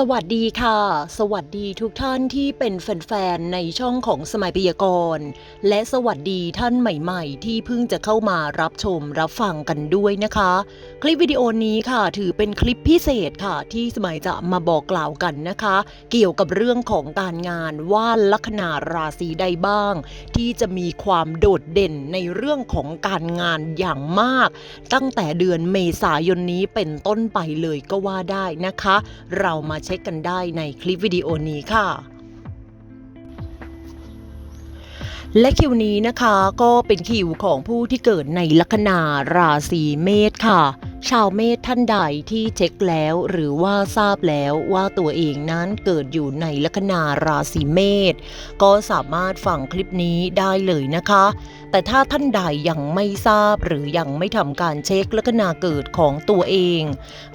สวัสดีค่ะ สวัสดีทุกท่านที่เป็นแฟนๆในช่องของสมัยปยากรและสวัสดีท่านใหม่ๆ ที่เพิ่งจะเข้ามารับชมรับฟังกันด้วยนะคะ คลิปวิดีโอนี้ค่ะ ถือเป็นคลิปพิเศษค่ะ ที่สมัยจะมาบอกกล่าวกันนะคะ เกี่ยวกับเรื่องของการงานว่าลัคนาราศีใดบ้าง ที่จะมีความโดดเด่นในเรื่องของการงานอย่างมาก ตั้งแต่เดือนเมษายนนี้เป็นต้นไปเลยก็ว่าได้นะคะ เรามาเช็คกันได้ในคลิปวิดีโอนี้ค่ะและคิวนี้นะคะก็เป็นคิวของผู้ที่เกิดในลัคนาราศีเมษค่ะ ชาวเมษท่านใดที่เช็คแล้วหรือว่าทราบแล้วว่าตัวเองนั้นเกิดอยู่ในลัคนาราศีเมษก็สามารถฟังคลิปนี้ได้เลยนะคะ แต่ถ้าท่านใดยังไม่ทราบหรือยังไม่ทำการเช็คลัคนาเกิดของตัวเอง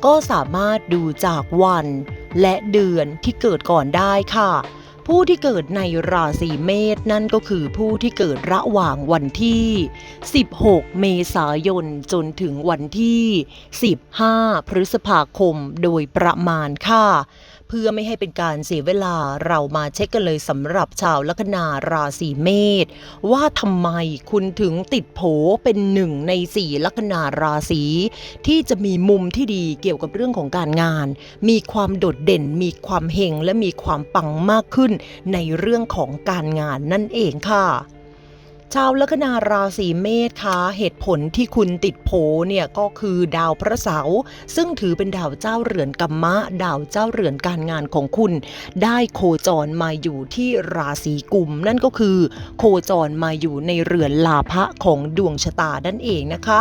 ก็สามารถดูจากวัน และเดือนที่เกิดก่อนได้ค่ะ ผู้ที่เกิดในราศีเมษนั่นก็คือผู้ที่เกิดระหว่างวันที่ 16 เมษายนจนถึงวันที่ 15 พฤษภาคมโดยประมาณค่ะ เพื่อไม่ให้เป็นการเสียเวลาเรามาเช็คกันเลยสำหรับชาวลัคนาราศีเมษว่าทำไมคุณถึงติดโผเป็นหนึ่งในสี่ลัคนาราศีที่จะมีมุมที่ดีเกี่ยวกับเรื่องของการงาน มีความโดดเด่น มีความเฮงและมีความปังมากขึ้นในเรื่องของการงานนั่นเองค่ะ ชาวลัคนาราศีเมษคะเหตุผลที่คุณติดโผเนี่ยก็คือดาวพระเสาร์ซึ่งถือเป็นดาวเจ้าเรือนกัมมะ ดาวเจ้าเรือนการงานของคุณ ได้โคจรมาอยู่ที่ราศีกุม นั่นก็คือ โคจรมาอยู่ในเรือนลาภะของดวงชะตานั่นเองนะคะ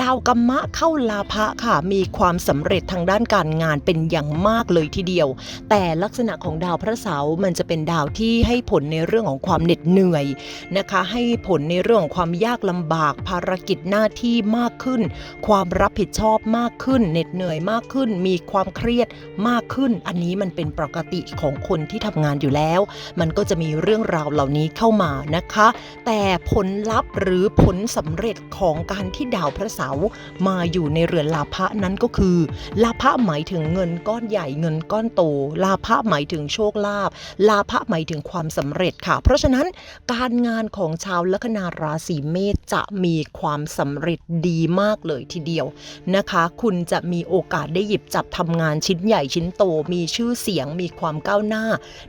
ดาวกัมมะเข้าลาภะค่ะ มีความสำเร็จทางด้านการงานเป็นอย่างมากเลยทีเดียว แต่ลักษณะของดาวพระเสาร์มันจะเป็นดาวที่ให้ผลในเรื่องของความเหน็ดเหนื่อยนะคะ ให้ผลในเรื่องของความยากลำบากภารกิจหน้าที่มากขึ้น ความรับผิดชอบมากขึ้น เหน็ดเหนื่อยมากขึ้น มีความเครียดมากขึ้น อันนี้มันเป็นปกติของคนที่ทำงานอยู่แล้ว มันก็จะมีเรื่องราวเหล่านี้เข้ามานะคะ แต่ผลลัพธ์หรือผลสำเร็จของการที่ดาวพระเสาร์มาอยู่ในเรือนลาภะนั้นก็คือ ลาภะหมายถึงเงินก้อนใหญ่เงินก้อนโต ลาภะหมายถึงโชคลาภลาภะหมายถึงความสำเร็จค่ะ เพราะฉะนั้นการงานของชาวลัคนาราศีเมษจะมีความสำเร็จดีมากเลยทีเดียวนะคะ คุณจะมีโอกาสได้หยิบจับทำงานชิ้นใหญ่ชิ้นโต มีชื่อเสียงมีความก้าวหน้า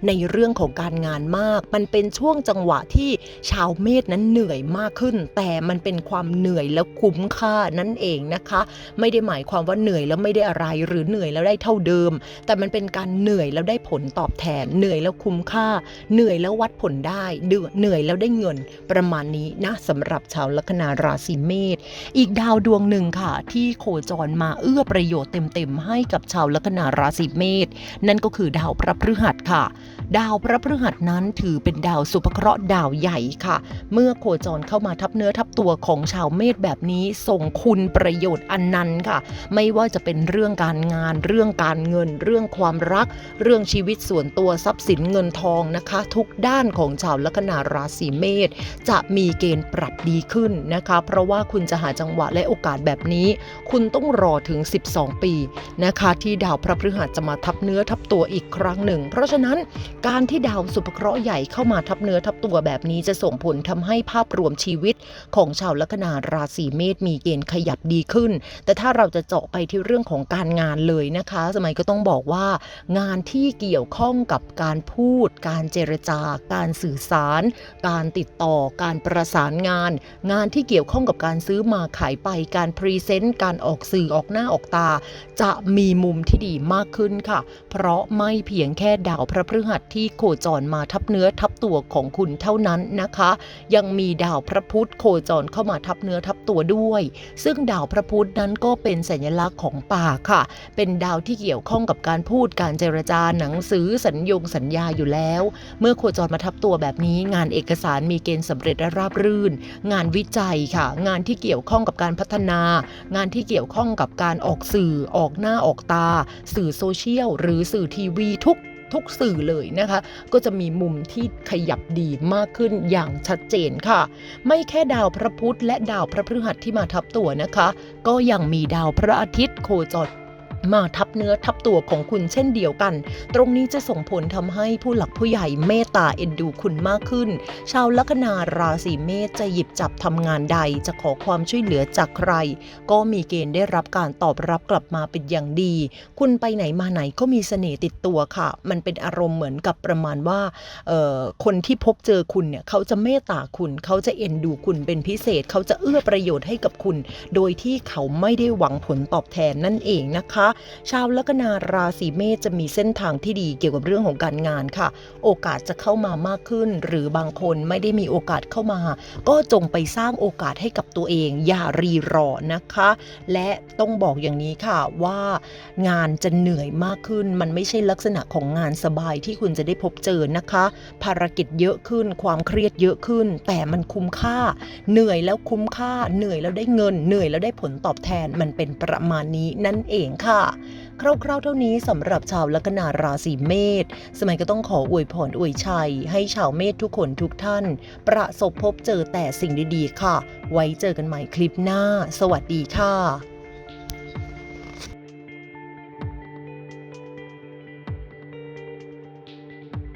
ในเรื่องของการงานมาก มันเป็นช่วงจังหวะที่ชาวเมษนั้นเหนื่อยมากขึ้น แต่มันเป็นความเหนื่อยแล้วคุ้มค่านั่นเองนะคะ ไม่ได้หมายความว่าเหนื่อยแล้วไม่ได้อะไรหรือเหนื่อยแล้วได้เท่าเดิม แต่มันเป็นการเหนื่อยแล้วได้ผลตอบแทน เหนื่อยแล้วคุ้มค่า เหนื่อยแล้ววัดผลได้เดือเหนื่อยแล้วได้เงินประมาณนี้นะสำหรับชาวลัคนาราศีเมษอีกดาวดวงหนึ่งค่ะ ที่โคจรมาเอื้อประโยชน์เต็มๆให้กับชาวลัคนาราศีเมษนั่นก็คือดาวพระพฤหัสค่ะ ดาวพระพฤหัสนั้นถือเป็นดาวสุภเคราะห์ดาวใหญ่ค่ะ เมื่อโคจรเข้ามาทับเนื้อทับตัวของชาวเมษแบบนี้ส่งคุณประโยชน์อันนั้นค่ะ ไม่ว่าจะเป็นเรื่องการงาน เรื่องการเงิน เรื่องความรัก เรื่องชีวิตส่วนตัวทรัพย์สินเงินทองนะคะ ทุกด้านของชาวลัคนาราศีเมษจะมีเกณฑ์ปรับดีขึ้นนะคะ เพราะว่าคุณจะหาจังหวะและโอกาสแบบนี้ คุณต้องรอถึง 12 ปีนะคะ ที่ดาวพระพฤหัสจะมาทับเนื้อทับตัวอีกครั้งหนึ่ง เพราะฉะนั้นการที่ดาวสุภเคราะห์ใหญ่เข้ามาทับเนื้อทับตัวแบบนี้จะส่งผลทำให้ภาพรวมชีวิตของชาวลัคนาราศีเมษมีเกณฑ์ขยับดีขึ้น แต่ถ้าเราจะเจาะไปที่เรื่องของการงานเลยนะคะ สมัยก็ต้องบอกว่า งานที่เกี่ยวข้องกับการพูด การเจรจา การสื่อสาร การติดต่อ การประสานงาน งานที่เกี่ยวข้องกับการซื้อมาขายไป การพรีเซนต์ การออกสื่อออกหน้าออกตา จะมีมุมที่ดีมากขึ้นค่ะ เพราะไม่เพียงแค่ดาวพระพฤหัสที่โคจรมาทับเนื้อทับตัวของคุณเท่านั้นนะคะ ยังมีดาวพระพุธโคจรเข้ามาทับเนื้อทับตัวด้วย ซึ่งดาวพระพุธนั้นก็เป็นสัญลักษณ์ของป่ากค่ะ เป็นดาวที่เกี่ยวข้องกับการพูดการเจรจาหนังสือสัญญงสัญญาอยู่แล้ว เมื่อโคจรมาทับตัวแบบนี้ งานเอกสารมีเกณฑ์สำเร็จและราบรื่น งานวิจัยค่ะ งานที่เกี่ยวข้องกับการพัฒนา งานที่เกี่ยวข้องกับการออกสื่อออกหน้าออกตา สื่อโซเชียลหรือสื่อทีวีทุก ทุกสื่อเลยนะคะ ก็จะมีมุมที่ขยับดีมากขึ้นอย่างชัดเจนค่ะ ไม่แค่ดาวพระพุธและดาวพระพฤหัสที่มาทับตัวนะคะ ก็ยังมีดาวพระอาทิตย์โคจร มาทับเนื้อทับตัวของคุณเช่นเดียวกัน ตรงนี้จะส่งผลทำให้ผู้หลักผู้ใหญ่เมตตาเอ็นดูคุณมากขึ้น ชาวลัคนาราศีเมษจะหยิบจับทำงานใด จะขอความช่วยเหลือจากใคร ก็มีเกณฑ์ได้รับการตอบรับกลับมาเป็นอย่างดี คุณไปไหนมาไหนก็มีเสน่ห์ติดตัวค่ะ มันเป็นอารมณ์เหมือนกับประมาณว่าเอ่อคนที่พบเจอคุณเนี่ยเขาจะเมตตาคุณ เขาจะเอ็นดูคุณเป็นพิเศษ เขาจะเอื้อประโยชน์ให้กับคุณ โดยที่เขาไม่ได้หวังผลตอบแทนนั่นเองนะคะชาวลัคนาราศีเมษจะมีเส้นทางที่ดีเกี่ยวกับเรื่องของการงานค่ะ โอกาสจะเข้ามามากขึ้น หรือบางคนไม่ได้มีโอกาสเข้ามา ก็จงไปสร้างโอกาสให้กับตัวเอง อย่ารีรอนะคะ และต้องบอกอย่างนี้ค่ะว่างานจะเหนื่อยมากขึ้น มันไม่ใช่ลักษณะของงานสบายที่คุณจะได้พบเจอนะคะ ภารกิจเยอะขึ้น ความเครียดเยอะขึ้น แต่มันคุ้มค่า เหนื่อยแล้วคุ้มค่า เหนื่อยแล้วได้เงิน เหนื่อยแล้วได้ผลตอบแทน มันเป็นประมาณนี้นั่นเองค่ะค่ะ คร่าวๆเท่านี้สำหรับชาวลัคนาราศีเมษสมัยก็ต้องขออวยพรอวยชัย ให้ชาวเมษทุกคนทุกท่าน ประสบพบเจอแต่สิ่งดีๆ ค่ะ ไว้เจอกันใหม่คลิปหน้า สวัสดีค่ะ